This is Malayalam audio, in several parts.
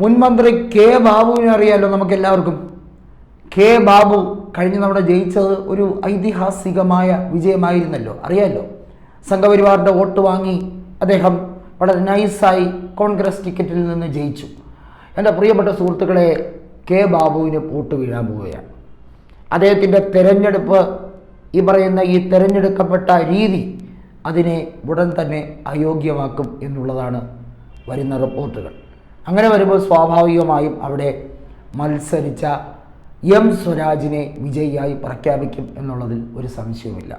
മുൻ മന്ത്രി കെ ബാബുവിനെ അറിയാലോ നമുക്ക് എല്ലാവർക്കും കെ ബാബു കഴിഞ്ഞ നമ്മുടെ ജയിച്ചത് ഒരു ഐതിഹാസികമായ വിജയമായിരുന്നല്ലോ. അറിയാലോ? സംഘപരിവാറിന്റെ വോട്ട് വാങ്ങി അദ്ദേഹം വളരെ നൈസായി കോൺഗ്രസ് ടിക്കറ്റിൽ നിന്ന് ജയിച്ചു. എന്റെ പ്രിയപ്പെട്ട സുഹൃത്തുക്കളെ കെ ബാബുവിന് വോട്ട് വീഴാൻ പോവുകയാണ്. അദ്ദേഹത്തിന്റെ തെരഞ്ഞെടുപ്പ് ഈ പറയുന്ന ഈ തിരഞ്ഞെടുക്കപ്പെട്ട രീതി അതിനെ ഉടൻ തന്നെ അയോഗ്യമാക്കും എന്നുള്ളതാണ് വരുന്ന റിപ്പോർട്ടുകൾ. അങ്ങനെ വരുമ്പോൾ സ്വാഭാവികമായും അവിടെ മത്സരിച്ച എം സ്വരാജിനെ വിജയിയായി പ്രഖ്യാപിക്കും എന്നുള്ളതിൽ ഒരു സംശയവുമില്ല.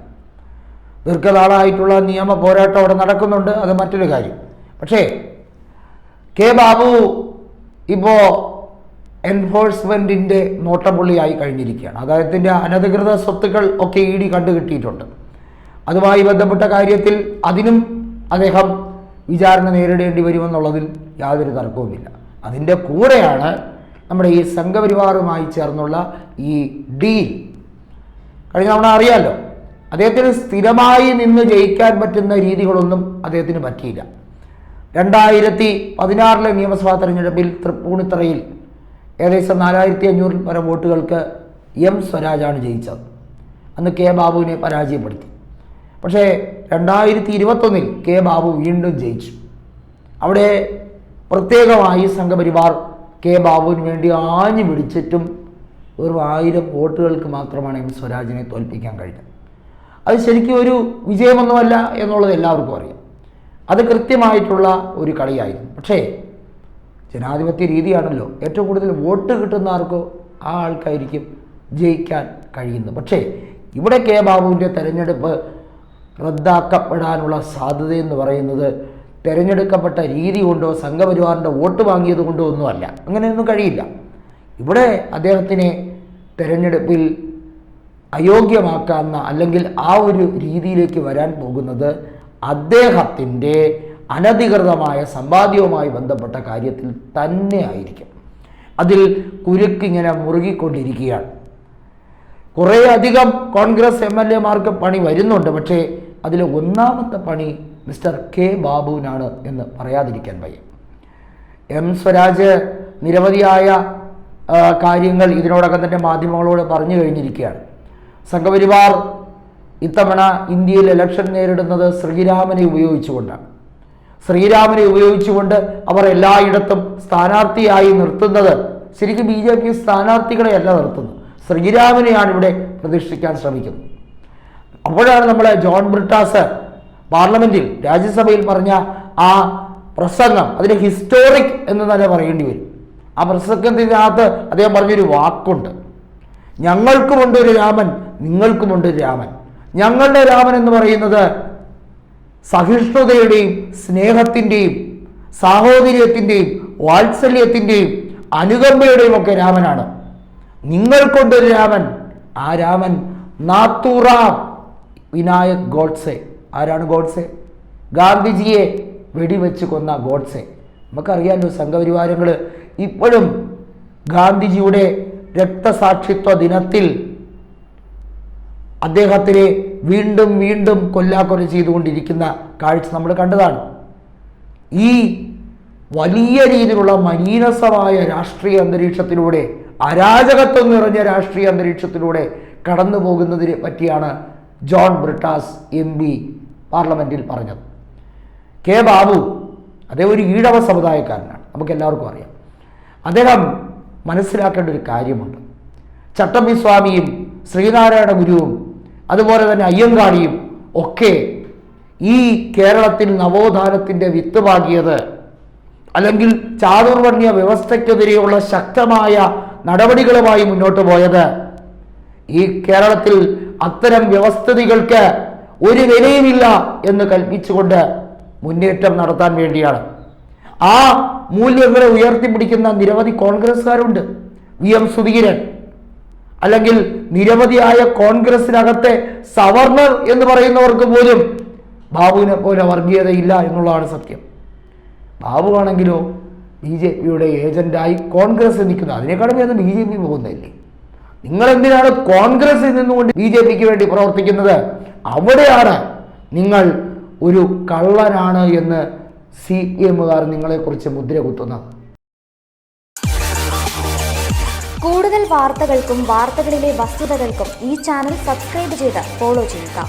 ദീർഘനാളായിട്ടുള്ള നിയമ പോരാട്ടം അവിടെ നടക്കുന്നുണ്ട് അത് മറ്റൊരു കാര്യം. പക്ഷേ കെ ബാബു ഇപ്പോൾ എൻഫോഴ്സ്മെന്റിന്റെ നോട്ടപ്പുള്ളിയായി കഴിഞ്ഞിരിക്കുകയാണ്. അദ്ദേഹത്തിന്റെ അനധികൃത സ്വത്തുക്കൾ ഒക്കെ ഈടി കണ്ടുകിട്ടിയിട്ടുണ്ട്. അതുമായി ബന്ധപ്പെട്ട കാര്യത്തിൽ അതിനും അദ്ദേഹം വിചാരണ നേരിടേണ്ടി വരുമെന്നുള്ളതിൽ യാതൊരു തർക്കവുമില്ല. അതിന്റെ കൂടെയാണ് നമ്മുടെ ഈ സംഘപരിവാറുമായി ചേർന്നുള്ള ഈ ഡീൽ. കഴിഞ്ഞ തവണ അറിയാമല്ലോ അദ്ദേഹത്തിന് സ്ഥിരമായി നിന്ന് ജയിക്കാൻ പറ്റുന്ന രീതികളൊന്നും അദ്ദേഹത്തിന് പറ്റിയില്ല. രണ്ടായിരത്തി പതിനാറിലെ നിയമസഭാ തെരഞ്ഞെടുപ്പിൽ തൃപ്പൂണിത്തറയിൽ ഏകദേശം നാലായിരത്തി അഞ്ഞൂറിൽ പരം വോട്ടുകൾക്ക് എം സ്വരാജാണ് ജയിച്ചത്. അന്ന് കെ ബാബുവിനെ പരാജയപ്പെടുത്തി. പക്ഷേ രണ്ടായിരത്തി ഇരുപത്തൊന്നിൽ കെ ബാബു വീണ്ടും ജയിച്ചു. അവിടെ പ്രത്യേകമായി സംഘപരിവാർ കെ ബാബുവിന് വേണ്ടി ആഞ്ഞു പിടിച്ചിട്ടും ഒരു ആയിരം വോട്ടുകൾക്ക് മാത്രമാണ് എം സ്വരാജിനെ തോൽപ്പിക്കാൻ കഴിഞ്ഞത്. അത് ശരിക്കും ഒരു വിജയമൊന്നുമല്ല എന്നുള്ളത് എല്ലാവർക്കും അറിയാം. അത് കൃത്യമായിട്ടുള്ള ഒരു കളിയായിരുന്നു. പക്ഷേ ജനാധിപത്യ രീതിയാണല്ലോ. ഏറ്റവും കൂടുതൽ വോട്ട് കിട്ടുന്ന ആർക്കോ ആ ആൾക്കായിരിക്കും ജയിക്കാൻ കഴിയുന്നത്. പക്ഷേ ഇവിടെ കെ ബാബുവിന്റെ തെരഞ്ഞെടുപ്പ് റദ്ദാക്കപ്പെടാനുള്ള സാധ്യതയെന്ന് പറയുന്നത് തിരഞ്ഞെടുക്കപ്പെട്ട രീതി കൊണ്ടോ സംഘപരിവാറിന്റെ വോട്ട് വാങ്ങിയത് കൊണ്ടോ ഒന്നുമല്ല. അങ്ങനെയൊന്നും കഴിയില്ല. ഇവിടെ അദ്ദേഹത്തിനെ തിരഞ്ഞെടുപ്പിൽ അയോഗ്യമാക്കാവുന്ന അല്ലെങ്കിൽ ആ ഒരു രീതിയിലേക്ക് വരാൻ പോകുന്നത് അദ്ദേഹത്തിന്റെ അനധികൃതമായ സമ്പാദ്യവുമായി ബന്ധപ്പെട്ട കാര്യത്തിൽ തന്നെ ആയിരിക്കും. അതിൽ കുരുക്കിങ്ങനെ മുറുകിക്കൊണ്ടിരിക്കുകയാണ്. കുറേ അധികം കോൺഗ്രസ് എം എൽ എമാർക്ക് പണി വരുന്നുണ്ട്. പക്ഷേ അതിൽ ഒന്നാമത്തെ പണി മിസ്റ്റർ കെ ബാബുവിനാണ് എന്ന് പറയാതിരിക്കാൻ വയ്യ. എം സ്വരാജ് നിരവധിയായ കാര്യങ്ങൾ ഇതിനോടകം തന്നെ മാധ്യമങ്ങളോട് പറഞ്ഞു കഴിഞ്ഞിരിക്കുകയാണ്. സംഘപരിവാർ ഇത്തവണ ഇന്ത്യയിൽ ഇലക്ഷൻ നേരിടുന്നത് ശ്രീരാമനെ ഉപയോഗിച്ചുകൊണ്ടാണ്. ശ്രീരാമനെ ഉപയോഗിച്ചുകൊണ്ട് അവർ എല്ലായിടത്തും സ്ഥാനാർത്ഥിയായി നിർത്തുന്നത് ശരിക്കും ബി ജെ പി സ്ഥാനാർത്ഥികളെയല്ല നിർത്തുന്നത്. ശ്രീരാമനെയാണ് ഇവിടെ പ്രതിഷ്ഠിക്കാൻ ശ്രമിക്കുന്നത്. അപ്പോഴാണ് നമ്മളെ ജോൺ ബ്രിട്ടാസ് പാർലമെന്റിൽ രാജ്യസഭയിൽ പറഞ്ഞ ആ പ്രസംഗം അതിന് ഹിസ്റ്റോറിക് എന്ന് തന്നെ പറയേണ്ടി വരും. ആ പ്രസംഗത്തിനകത്ത് അദ്ദേഹം പറഞ്ഞൊരു വാക്കുണ്ട്. ഞങ്ങൾക്കുമുണ്ട് ഒരു രാമൻ നിങ്ങൾക്കുമുണ്ട് രാമൻ. ഞങ്ങളുടെ രാമൻ എന്ന് പറയുന്നത് സഹിഷ്ണുതയുടെയും സ്നേഹത്തിന്റെയും സാഹോദര്യത്തിന്റെയും വാത്സല്യത്തിന്റെയും അനുകമ്പയുടെയും ഒക്കെ രാമനാണ്. നിങ്ങൾക്കൊണ്ടൊരു രാമൻ ആ രാമൻ നാത്തൂറാം വിനായക് ഗോഡ്സെ. ആരാണ് ഗോഡ്സെ? ഗാന്ധിജിയെ വെടിവെച്ച് കൊന്ന ഗോഡ്സെ. നമുക്കറിയാമല്ലോ സംഘപരിവാരങ്ങൾ ഇപ്പോഴും ഗാന്ധിജിയുടെ രക്തസാക്ഷിത്വ ദിനത്തിൽ അദ്ദേഹത്തിനെ വീണ്ടും വീണ്ടും കൊല്ലാക്കൊല ചെയ്തുകൊണ്ടിരിക്കുന്ന കാഴ്ച നമ്മൾ കണ്ടതാണ്. ഈ വലിയ രീതിയിലുള്ള മലീനസമായ രാഷ്ട്രീയ അന്തരീക്ഷത്തിലൂടെ അരാജകത്വം നിറഞ്ഞ രാഷ്ട്രീയ അന്തരീക്ഷത്തിലൂടെ കടന്നു പോകുന്നതിനെ പറ്റിയാണ് ജോൺ ബ്രിട്ടാസ് എം പി പാർലമെന്റിൽ പറഞ്ഞത്. കെ ബാബു അദ്ദേഹം ഒരു ഈഴവ സമുദായക്കാരനാണ്. നമുക്ക് എല്ലാവർക്കും അറിയാം. അദ്ദേഹം മനസ്സിലാക്കേണ്ട ഒരു കാര്യമുണ്ട്. ചട്ടമ്പി സ്വാമിയും ശ്രീനാരായണ ഗുരുവും അതുപോലെ തന്നെ അയ്യങ്കാളിയും ഒക്കെ ഈ കേരളത്തിൽ നവോത്ഥാനത്തിന്റെ വിത്ത് പാകിയത് അല്ലെങ്കിൽ ചാതുർവർണയ വ്യവസ്ഥയ്ക്കെതിരെയുള്ള ശക്തമായ നടപടികളുമായി മുന്നോട്ട് പോയത് ഈ കേരളത്തിൽ അത്തരം വ്യവസ്ഥിതികൾക്ക് ഒരു വിലയുമില്ല എന്ന് കൽപ്പിച്ചുകൊണ്ട് മുന്നേറ്റം നടത്താൻ വേണ്ടിയാണ്. ആ മൂല്യങ്ങളെ ഉയർത്തിപ്പിടിക്കുന്ന നിരവധി കോൺഗ്രസ്സുകാരുണ്ട്. V M Sudheeran. അല്ലെങ്കിൽ നിരവധിയായ കോൺഗ്രസിനകത്തെ സവർണർ എന്ന് പറയുന്നവർക്ക് പോലും ബാബുവിനെ പോലെ വർഗീയതയില്ല എന്നുള്ളതാണ് സത്യം. ബാബു ആണെങ്കിലോ ബി ജെ പിയുടെ ഏജന്റായി കോൺഗ്രസ് നിൽക്കുന്നത്. അതിനേക്കാളും ഭേദം ബി ജെ പി പോകുന്നില്ലേ നിങ്ങൾ എന്തിനാണ് കോൺഗ്രസിൽ നിന്നുകൊണ്ട് ബി ജെ പിക്ക് വേണ്ടി പ്രവർത്തിക്കുന്നത്? അവിടെയാണ് നിങ്ങൾ ഒരു കള്ളനാണ് എന്ന് സി എമ്മുകാർ നിങ്ങളെക്കുറിച്ച് മുദ്ര കുത്തുന്നത്. കൂടുതൽ വാർത്തകൾക്കും വാർത്തകളിലെ വസ്തുതകൾക്കും ഈ ചാനൽ സബ്സ്ക്രൈബ് ചെയ്ത് ഫോളോ ചെയ്യുക.